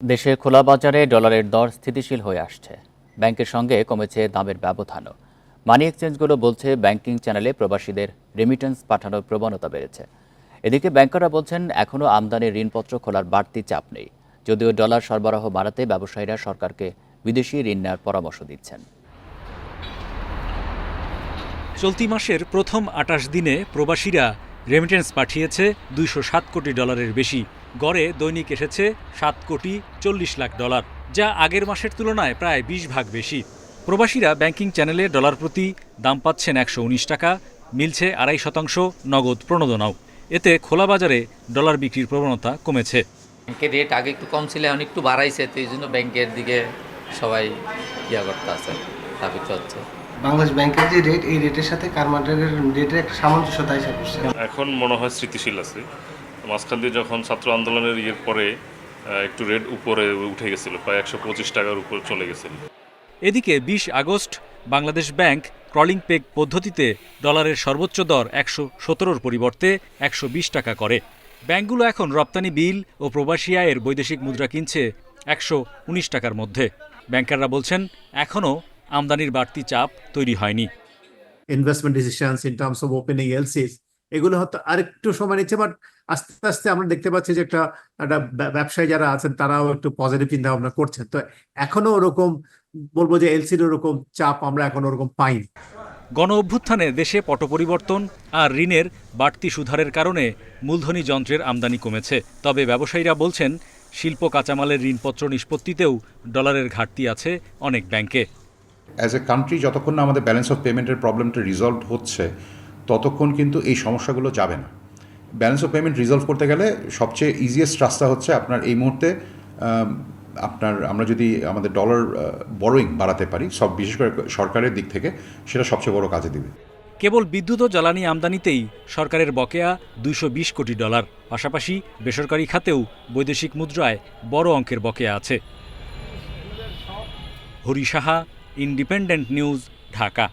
দেশে খোলা বাজারে ডলারের দর স্থিতিশীল হয়ে আসছে। ব্যাংকের সঙ্গে কমেছে দামের ব্যবধানও। মানি এক্সচেঞ্জগুলো বলছে ব্যাংকিং চ্যানেলে প্রবাসীদের রেমিটেন্স পাঠানোর প্রবণতা বেড়েছে। এদিকে ব্যাংকাররা বলছেন এখনও আমদানি ঋণপত্র খোলার বাড়তি চাপ নেই। যদিও ডলার সরবরাহ বাড়াতে ব্যবসায়ীরা সরকারকে বিদেশি ঋণ নেওয়ার পরামর্শ দিচ্ছেন। চলতি মাসের প্রথম আটাশ দিনে প্রবাসীরা রেমিটেন্স পাঠিয়েছে দুইশো সাত কোটি ডলারের বেশি। গড়ে দৈনিক এসেছে সাত কোটি চল্লিশ লাখ ডলার যা আগের মাসের তুলনায় প্রায় বিশ ভাগ বেশি। প্রবাসীরা ব্যাংকিং চ্যানেলে ডলার প্রতি দাম পাচ্ছেন একশো উনিশ টাকা মিলছে আড়াই শতাংশ নগদ প্রণোদনাও। এতে খোলা বাজারে ডলার বিক্রির প্রবণতা কমেছে। ব্যাংকের রেট আগে একটু কম ছিল এখন একটু বাড়াইছে তো এই জন্য ব্যাংকের দিকে সবাই ইয়া করতে আছে দাবি চলছে। বাংলাদেশ ব্যাংকের যে রেট এই রেটের সাথে রেটের একটা সামঞ্জস্যতা এসে এখন মনে হয় স্থিতিশীল আছে। মাঝখান দিয়ে যখন ছাত্র আন্দোলনের ইয়ের পরে একটু রেট উপরে উঠে গেছিল প্রায় একশো পঁচিশ টাকার উপর চলে গেছিল। এদিকে বিশ আগস্ট বাংলাদেশ ব্যাংক ক্রলিং পেক পদ্ধতিতে ডলারের সর্বোচ্চ দর একশো সতেরোর পরিবর্তে একশো বিশ টাকা করে। ব্যাংকগুলো এখন রপ্তানি বিল ও প্রবাসী আয়ের বৈদেশিক মুদ্রা কিনছে একশো উনিশ টাকার মধ্যে। ব্যাংকাররা বলছেন এখনও আমদানির বাড়তি চাপ তৈরি হয়নি। Investment decisions in terms of opening LCs এগুলো হয়তো আরেকটু সময় নিচ্ছে বাট আস্তে আস্তে আমরা দেখতে পাচ্ছি যে একটা একটা ব্যবসায়ী যারা আছেন তারাও একটু পজিটিভ চিন্তা ভাবনা করছেন। তো এখনও ওরকম বলব যে এলসির ওরকম চাপ আমরা এখন ওরকম পাইনি। গণ অভ্যুত্থানে দেশে পট পরিবর্তন আর ঋণের বাড়তি সুধারের কারণে মূলধনী যন্ত্রের আমদানি কমেছে। তবে ব্যবসায়ীরা বলছেন শিল্প কাঁচামালের ঋণপত্র নিষ্পত্তিতেও ডলারের ঘাটতি আছে অনেক ব্যাংকে। অ্যাজ এ কান্ট্রি যতক্ষণ না আমাদের ব্যালেন্স অফ পেমেন্টের প্রবলেমটা রিজলভ হচ্ছে ততক্ষণ কিন্তু এই সমস্যাগুলো যাবে না। ব্যালেন্স অফ পেমেন্ট রিজলভ করতে গেলে সবচেয়ে ইজিয়েস্ট রাস্তা হচ্ছে আপনার এই মুহূর্তে আপনার, আমরা যদি আমাদের ডলার বড়োইং বাড়াতে পারি, সব বিশেষ করে সরকারের দিক থেকে, সেটা সবচেয়ে বড় কাজে দিবে। কেবল বিদ্যুৎ ও জ্বালানি আমদানিতেই সরকারের বকেয়া দুইশো বিশ কোটি ডলার পাশাপাশি বেসরকারি খাতেও বৈদেশিক মুদ্রায় বড় অঙ্কের বকেয়া আছে। Hari Saha independent news Dhaka.